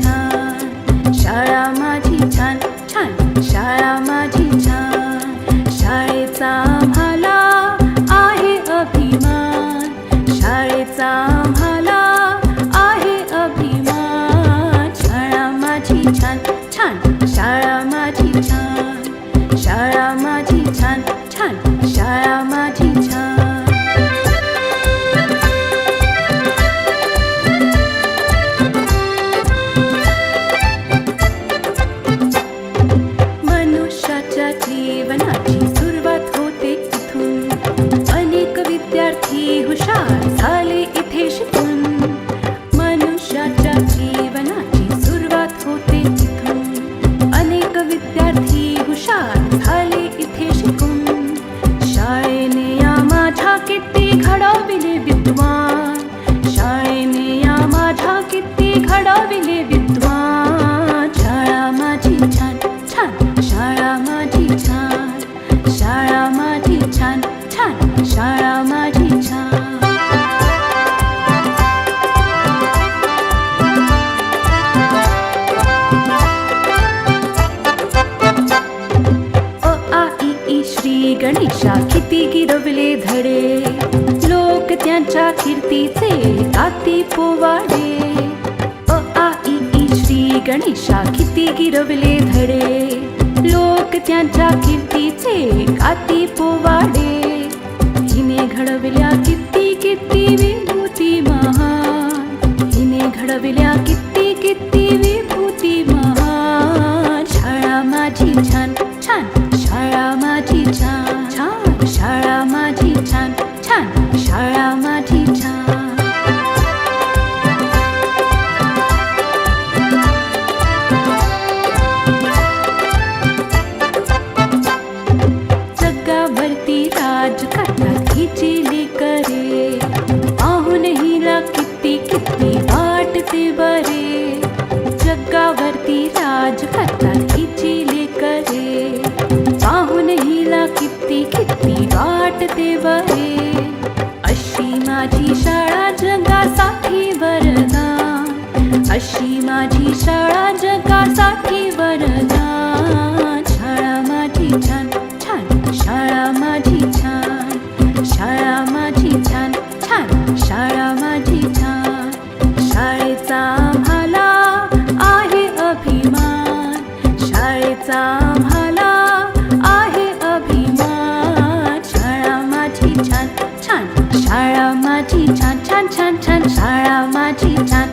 time. छान छान गणेशा, किती गिरवले लोक त्यांच्या गाती पोवाडे. अ, आ ई गणेशा, किती गिरवले धडे. लोक त्यांच्या कीर्तीचे काती पोवाडे. हिने घडविल्या किती किती विभूती महान. हिने घडविल्या किती किती विभूती महान. शाळा माझी छान छान. हिला किती किती वाटते बरे छान शाळा माझी छान.